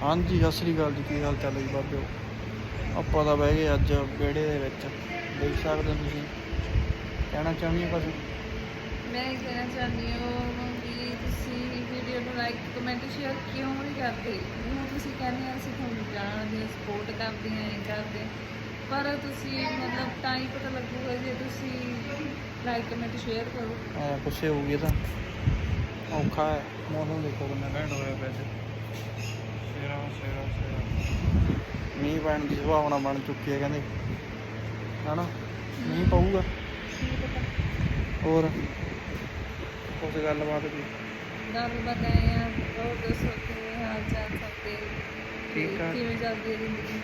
ਹਾਂਜੀ ਸਤਿ ਸ੍ਰੀ ਅਕਾਲ ਜੀ ਕੀ ਹਾਲ ਚਾਲ ਹੈ ਜੀ ਬਾਬਿਓ? ਆਪਾਂ ਤਾਂ ਬਹਿ ਗਏ ਅੱਜ ਵਿਹੜੇ ਦੇ ਵਿੱਚ। ਦੇਖ ਸਕਦੇ ਹੋ ਤੁਸੀਂ। ਕਹਿਣਾ ਚਾਹੁੰਦੀ ਹੋ ਕੁਝ ਮੈਂ ਇਹ ਕਹਿਣਾ ਚਾਹੁੰਦੀ ਹਾਂ ਵੀ ਤੁਸੀਂ ਵੀਡੀਓ ਨੂੰ ਲਾਈਕ ਕਮੈਂਟ ਸ਼ੇਅਰ ਕਿਉਂ ਨਹੀਂ ਕਰਦੇ? ਜਿਵੇਂ ਤੁਸੀਂ ਕਹਿੰਦੇ ਆ ਅਸੀਂ ਤੁਹਾਨੂੰ ਜਾਣਦੇ ਸਪੋਰਟ ਕਰਦੇ ਹਾਂ ਇਹ ਕਰਦੇ। ਪਰ ਤੁਸੀਂ ਮਤਲਬ ਤਾਂ ਹੀ ਪਤਾ ਲੱਗੂਗਾ ਜੇ ਤੁਸੀਂ ਲਾਈਕ ਕਮੈਂਟ ਸ਼ੇਅਰ ਕਰੋ। ਐ ਗੁੱਸੇ ਹੋ ਗਏ ਤਾਂ। ਔਖਾ ਹੈ। ਮੌਸਮ ਦੇਖੋ ਕਿੰਨਾ ਘੈਂਟ ਹੋਇਆ ਵੈਸੇ ਸੇਰਾ ਸੇਰਾ ਸੇਰਾ ਮੀਂਹ ਪੈਣ ਦੀ ਸੰਭਾਵਨਾ ਬਣ ਚੁੱਕੀ ਹੈ ਕਹਿੰਦੇ। ਹਨਾ? ਮੀਂਹ ਪਊਗਾ। ਹੋਰ? ਗੱਲਬਾਤ ਵੀ ਗੱਲ ਬਤਾਏ ਆ ਹੋਰ ਦੱਸੋ ਕਿਵੇਂ ਹਾਲ ਚਾਲ ਸਭ ਦੇ ਠੀਕ। ਆ। ਕਿਵੇਂ ਚੱਲਦੀ ਹੈ ਜ਼ਿੰਦਗੀ?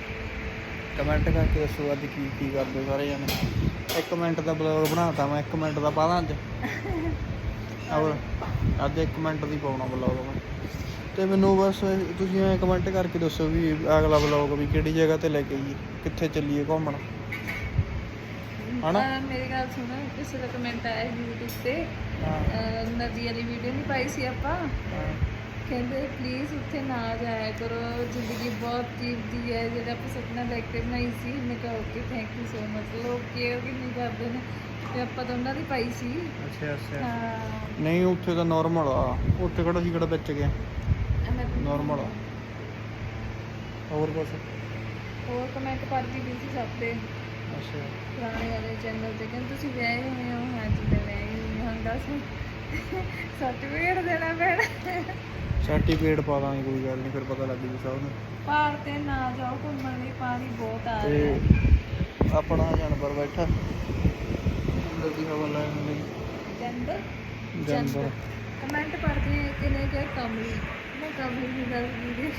ਕਮੈਂਟ ਕਰਕੇ ਦੱਸੋ ਅੱਜ ਕੀ ਕੀ ਕਰਦੇ ਹੋ ਸਾਰੇ ਜਣੇ। ਇੱਕ ਮਿੰਟ ਦਾ ਬਲੌਗ ਬਣਾਤਾ ਮੈਂ ਇੱਕ ਮਿੰਟ ਦਾ ਪਾਦਾ ਅੱਜ। ਹੋਰ? ਅੱਜ ਇੱਕ ਮਿੰਟ ਦੀ ਪਾਉਣਾ ਬਲੌਗ ਮੈਂ। ਤੇ ਮੈਨੂੰ ਬਸ ਤੁਸੀਂ ਐ ਕਮੈਂਟ ਕਰਕੇ ਦੱਸੋ ਵੀ ਅਗਲਾ ਬਲੌਗ ਵੀ ਕਿਹੜੀ ਜਗ੍ਹਾ ਤੇ ਲੈ ਕੇ ਆਈਏ ਕਿੱਥੇ ਚੱਲੀਏ ਘੁੰਮਣ? ਹਨਾ? ਮੇਰੀ ਗੱਲ ਸੁਣੋ ਕਿਸੇ ਦਾ ਕਮੈਂਟ ਆਇਆ ਸੀ YouTube ਤੇ ਨਦੀ ਵਾਲੀ ਵੀਡੀਓ ਨਹੀਂ ਪਾਈ ਸੀ ਆਪਾਂ। ਕਹਿੰਦੇ ਪਲੀਜ਼ ਉੱਥੇ ਨਾ ਜਾਇਆ ਕਰੋ ਜ਼ਿੰਦਗੀ ਬਹੁਤ ਕੀਮਤੀ ਹੈ ਜਿਹੜਾ ਆਪਾਂ ਸੁਪਨਾ ਦੇਖ ਕੇ ਬਣਾਈ ਸੀ ਮੈਂ ਕਿਹਾ okay thank you so much ਲੋਕ ਕੇਅਰ ਵੀ ਨਹੀਂ ਕਰਦੇ ਨੇ ਤੇ ਆਪਾਂ ਤਾਂ ਉਹਨਾਂ ਦੀ ਪਾਈ ਸੀ। ਅੱਛਾ ਅੱਛਾ। ਨਹੀਂ ਉੱਥੇ ਤਾਂ ਨਾਰਮਲ ਆ। ਉੱਥੇ ਕਿਹੜਾ ਸੀ ਕਿਹੜਾ ਵਿੱਚ ਗਿਆ? ਨਾਰਮਲ ਆ। ਹੋਰ ਕੁਛ ਹੋਰ ਕਮੈਂਟ ਪੜ੍ਹਦੀ ਵੀ ਸੀ ਸਭ ਤੇ। ਅੱਛਾ। ਪੁਰਾਣੇ ਵਾਲੇ ਚੈਨਲ ਤੇ। ਕਹਿੰਦੇ ਤੁਸੀਂ ਵਿਆਹੇ ਹੋਏ ਹੋ। ਹਾਂਜੀ ਮੈਂ ਵਿਆਹੀ ਹੋਈ ਹਾਂ। ਦੱਸ। ਸਰਟੀਫਿਕੇਟ ਦੇਣਾ ਪੈਣਾ। ਸਰਟੀਫਿਕੇਟ ਪਾ ਦਾਂਗੇ ਕੋਈ ਗੱਲ ਨਹੀਂ ਫਿਰ ਪਤਾ ਲੱਗ ਜੂ ਸਭ ਨੂੰ। ਪਹਾੜ ਤੇ ਨਾ ਜਾਓ ਘੁੰਮਣ ਲਈ ਪਾਣੀ ਬਹੁਤ ਆ ਤੇ ਰਿਹਾ। ਹੈ ਆਪਣਾ ਜਾਨਵਰ ਬੈਠਾ। ਅੰਦਰ ਦੀ ਹਵਾ ਲੈਣ ਲਈ। ਜੰਦਰ ਜਾਨਵਰ ਕਮੈਂਟ ਪੜ੍ਹਦੇ ਆ ਕਿ ਕਮਲੀ। ਕਮਲੀ ਨਹੀਂ ਦੱਸਦੀ ਜੀ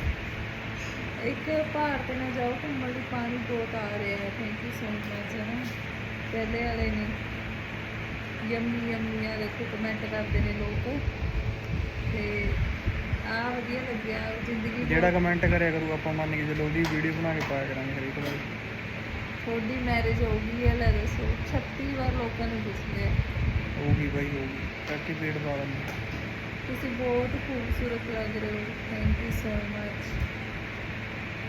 ਇੱਕ ਪਹਾੜ ਤੇ ਨਾ ਜਾਓ ਘੁੰਮਣ ਲਈ ਪਾਣੀ ਬਹੁਤ ਆ ਰਿਹਾ ਹੈ। ਥੈਂਕ ਯੂ ਸੋ ਮਚ ਹੈ ਪਹਿਲੇ ਵਾਲੇ ਨੇ। ਯੰਮੀ ਯੰਮੀ ਆ ਦੇਖੋ ਕਮੈਂਟ ਕਰਦੇ ਨੇ ਲੋਕ। ਤੇ ਆ ਵਧੀਆ ਲੱਗਿਆ ਜ਼ਿੰਦਗੀ ਜਿਹੜਾ ਕਮੈਂਟ ਕਰਿਆ ਕਰੂ ਆਪਾਂ ਮੰਨ ਕੇ ਚਲੋ ਉਹਦੀ ਵੀਡੀਓ ਬਣਾ ਕੇ ਪਾਇਆ ਕਰਾਂਗੇ ਹਰੇਕ ਵਾਰ। ਤੁਹਾਡੀ ਮੈਰਿਜ ਹੋ ਗਈ ਹੈ ਲੈ ਦੱਸੋ। 36 ਵਾਰ ਲੋਕਾਂ ਨੇ ਪੁੱਛ ਲਿਆ ਹੋਊਗੀ ਬਾਈ ਹੋਊਗੀ ਸਰਟੀਫਿਕੇਟ ਪਾ ਦਾਂਗੇ ਤੁਸੀਂ ਬਹੁਤ ਖੂਬਸੂਰਤ ਲੱਗ ਰਹੇ ਹੋ। Thank you so much